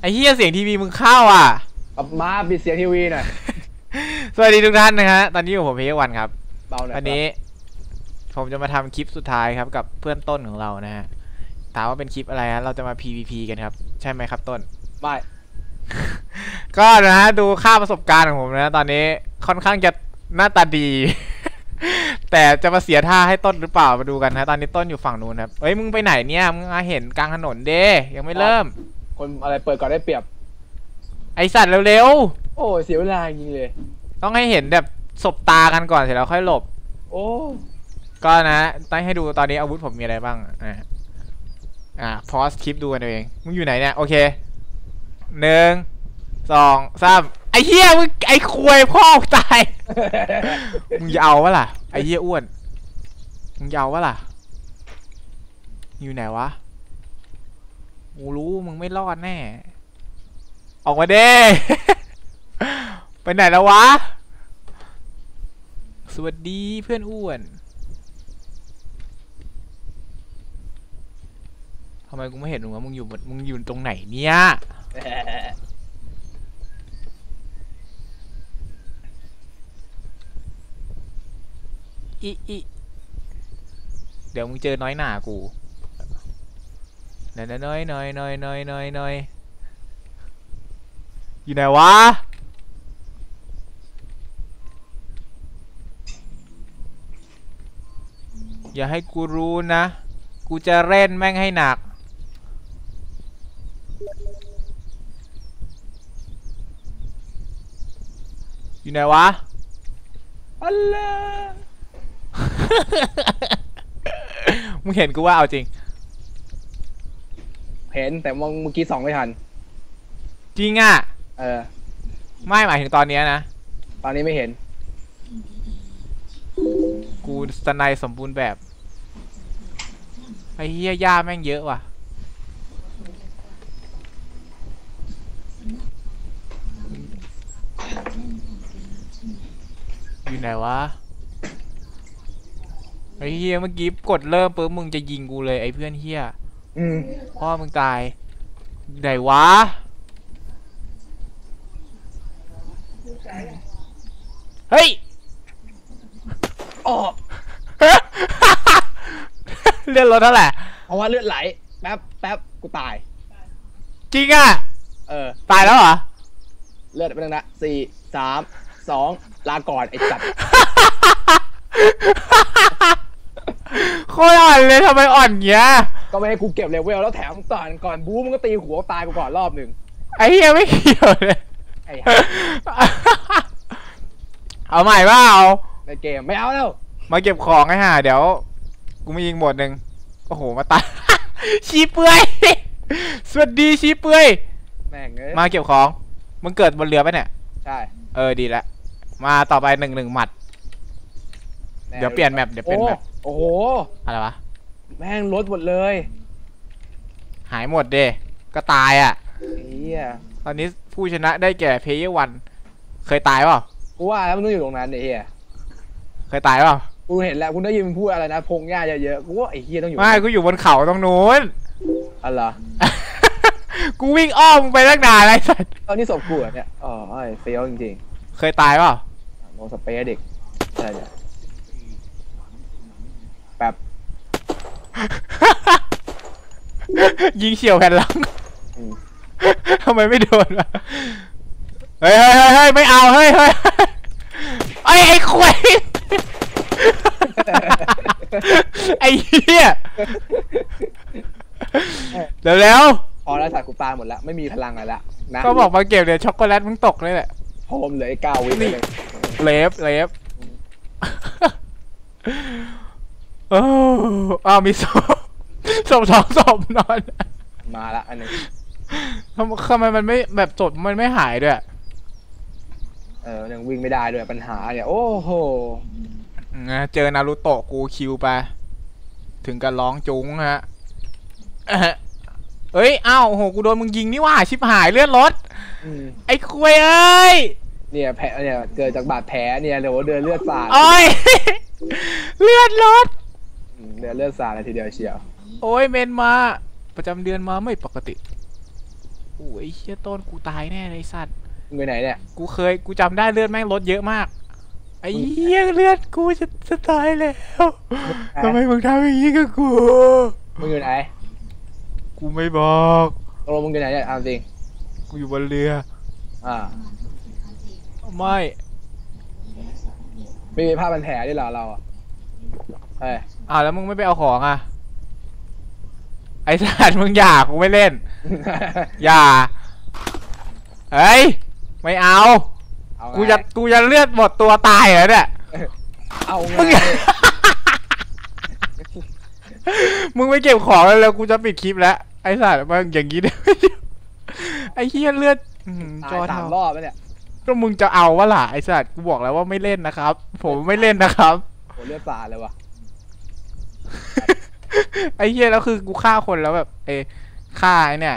ไอ้เฮียเสียงทีวีมึงเข้าอะเอามาปิดเสียงทีวีหน่อยสวัสดีทุกท่านนะฮะตอนนี้อยู่ผมเพย์วันครับเบาหน่อยวันนี้ ผมจะมาทำคลิปสุดท้ายครับกับเพื่อนต้นของเรานะฮะถามว่าเป็นคลิปอะไรฮะเราจะมา PVP กันครับ ใช่ไหมครับต้น ไม่ ก็นะฮะดูค่าประสบการณ์ของผมนะ ตอนนี้ค่อนข้างจะหน้าตาดี แต่จะมาเสียท่าให้ต้นหรือเปล่ามาดูกันนะตอนนี้ต้นอยู่ฝั่งนู้นครับเฮ้ยมึงไปไหนเนี่ยมึงมาเห็นกลางถนนเด้ยังไม่เริ่ม คนอะไรเปิดก่อนได้เปรียบ ไอสัตว์เร็วโอ้ยเสียเวลาจริงๆเลย ๆ ต้องให้เห็นแบบสบตากันก่อนเสร็จแล้วค่อยหลบ โอ้ก็นะต้องให้ดูตอนนี้อาวุธผมมีอะไรบ้างอะอะพอสคลิปดูกันเอาเอง มึงอยู่ไหนเนี่ย โอเคหนึ่งสองสามไอ้เหี้ยมึงไอ้ควยพ่อกูตาย มึงจะเอาวะล่ะไอ้เหี้ยอ้วน มึงจะเอาวะล่ะ อยู่ไหนวะ กูรู้มึงไม่รอดแน่ ออกมาเด้ ไปไหนแล้ววะ สวัสดีเพื่อนอ้วนทำไมกูไม่เห็นมึงวะมึงอยู่มึงอยู่ตรงไหนเนี่ยอีอีเดี๋ยวมึงเจอน้อยหน่ากู น้อยน้อยน้อยหน้อยหน้อยหน้อยหน้อยอยู่ไหนวะอย่าให้กูรู้นะ กูจะเล่นแม่งให้หนัก อยู่ไหนวะอัลลมึงเห็นกูว่าเอาจริง เห็นแต่มองเมื่อกี้สองไม่ทัน จริงอะ เออ ไม่หมายถึงตอนเนี้ยนะ ตอนนี้ไม่เห็น กูสไนด์สมบูรณ์แบบไอ้เฮียย่าแม่งเยอะว่ะ อยู่ไหนวะไอ้เฮียเมื่อกี้กดเริ่มปุ๊บมึงจะยิงกูเลยไอ้เพื่อนเฮีย อืมพ่อมึงตายไหนวะ เฮ้ยอ๋อเลื่อนรถเท่าไหร่เพราะว่าเลือดไหล แป๊บแป๊บกูตาย จริงอะ เออ ตายแล้วเหรอ เลือดไปนึงนะสี่สามสองลาก่อนไอ้จัดโคตรอ่อนเลยทำไมอ่อนเงี้ย ก็ไม่ให้กูเก็บเลเวลแล้วแถมก่อนก่อนบู๊มึงก็ตีหัวตายกูก่อนรอบหนึ่งไอ้เหี้ยไม่เกี่ยวเลยไอ้ห่าเอาใหม่เปล่าในเกมไม่เอาแล้ว มาเก็บของไอ้ห่าเดี๋ยว กูมายิงหมดหนึ่งโอ้โหมาตาย ชี้เปื่อยสวัสดีชี้เปื่อยแม่งเอ้ยมาเก็บของมึงเกิดบนเรือปะเนี่ย ใช่เออดีแล้วมาต่อไปหนึ่งหนึ่งหมัดแเดี๋ยวเปลี่ยนแมปเดี๋ยวเปลี่ยนแมปโอ้โห อะไรวะ แม่งลดหมดเลยหายหมดเด้ก็ตายอะไอ้เหี้ยตอนนี้ผู้ชนะได้แก่เพย์เยอร์วันเคยตายเปล่ากูว่าแล้วมึงต้องอยู่ตรงนั้นไอ้เหี้ยเคยตายเปล่ากูเห็นแล้วกูได้ยินมึงพูดอะไรนะพงหญ้าเยอะๆกูว่าไอ้เหี้ยต้องอยู่ไม่กูอยู่บนเขาตรงนู้นอะไรเหรอกูวิ่งอ้อมไปตั้งนานแล้วไรสัตว์ตอนนี้ศพกูเหรอเนี่ยอ๋อไอ้เฟี้ยวจริงเคยตายเปล่าๆโนสเปรย์เด็กอะไรเนี่ยแบบ ยิงเฉียวแผ่นหลังอืมทำไมไม่โดนวะเฮ้ยเฮ้ยเฮ้ยเฮ้ยไม่เอาเฮ้ยเฮ้ยไอ้ยไอ้ควยไอ้เหี้ยเร็วเร็วพอแล้วสัตว์กูตายหมดแล้วไม่มีพลังอะไรละนะๆก็บอกมาเก็บเดี๋ยวช็อกโกแลตมึงตกเลยแหละโฮมเหลือไอ้เก้าวินี่เลยเลฟเลฟโอ้อ้าวมีศพศพสองศพนอนมาละอันหนึงทำทำไมมันไม่แบบศพมันไม่หายด้วย เออยังวิ่งไม่ได้ด้วยปัญหาเนี่ย โอ้โหนะเจอนารูโตะกูคิวไป ถึงกับร้องจุ้งฮะเอะเอ้ยอ้าวโอ้โหกูโดนมึงยิงนี่หว่าชิบหายเลือดรถอืมไอ้คุยเอ้ยเนี่ยแผลเนี่ยเกิดจากบาดแผลเนี่ยเดี๋ยวเดินเลือดสาดโอ้ยเลือดรถ อืมเดินเลือดสาดเลยทีเดียวเชียว โอ้ยเมนมา ประจำเดือนมาไม่ปกติอ้ยไอ้เฮียต้นกูตายแน่เลยไอ้สัตว์มึงอยู่ไหนเนี่ย กูเคยกูจำได้เลือดแม่งลดเยอะมาก ไอ้เหี้ยเลือดกูจะจะตายแล้วทำไมมึงทำอย่างนี้กับกู มึงอยู่ไหนกูไม่บอก ตกลงมึงอยู่ไหนเนี่ยเอาจริง กูอยู่บนเรือ อ่า ไม่ไม่มีผ้าพันแผลด้วยเหรอเราอะ เฮ้ยอ่าวแล้วมึงไม่ไปเอาของอะ ไอ้สัตว์มึงอย่ากูไม่เล่น อย่า เฮ้ย ไม่เอา เอาไงกูจะกูจะเลือดหมดตัวตายเหรอเนี่ย เอาไงมึงอย่า มึงไปเก็บของแล้วแล้วกูจะปิดคลิปแล้ว ไอ้สัตว์มึงอย่างนี้ได้ไหมไอ้เหี้ยเลือดอื้อหือจตาอยสามเทารอบแล้วเนี่ยก็มึงจะเอาวะล่ะไอ้สัตว์กูบอกแล้วว่าไม่เล่นนะครับ ผมไม่เล่นนะครับ โหเลือดสาดเลยว่ะ ไอ้เหี้ยแล้วคือกูฆ่าคนแล้วแบบเออฆ่าไอ้เนี่ย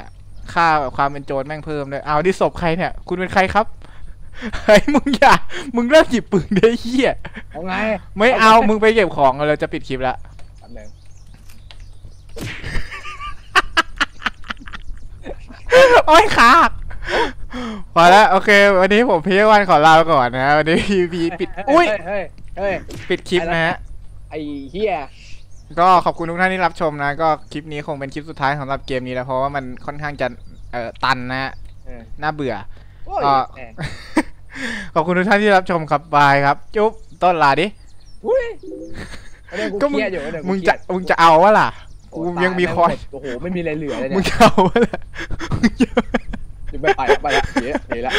ฆ่าแบบความเป็นโจรแม่งเพิ่มเลยเอาดิศพใครเนี่ย คุณเป็นใครครับเฮ้ยมึงอย่า มึงเลิกหยิบปืนได้เหี้ยเอาไงไม่เอามึงไปเก็บของเราจะปิดคลิปแล้วแป๊บนึงโอ้ยขากพอแล้วโอเค วันนี้ผมพี่วันขอลาไปก่อนนะ วันนี้พีพีปิด อุ้ย เฮ้ย เฮ้ย ปิดคลิปนะฮะ ไอ้เฮีย ก็ขอบคุณทุกท่านที่รับชมนะ ก็คลิปนี้คงเป็นคลิปสุดท้ายสำหรับเกมนี้แล้วเพราะว่ามันค่อนข้างจะเอ่อตันนะฮะเออน่าเบื่อโอ้ยอ่าแหมขอบคุณทุกท่านที่รับชมครับบายครับ จุ๊บต้นลาดิ อุ้ยเรื่องกูก็มึเคงรียดอยู่เดี๋ยวกูมึงเครีจะยดมึงจะเอาวะล่ะโอ้กูตายังมีแงคอยหดโอ้โหไม่มีอะไรเหลือเลยมึเนี่งยจะเอาวะล่ะมึงจะ ไปไปละไปละเดี๋ยวเดี๋ยวละ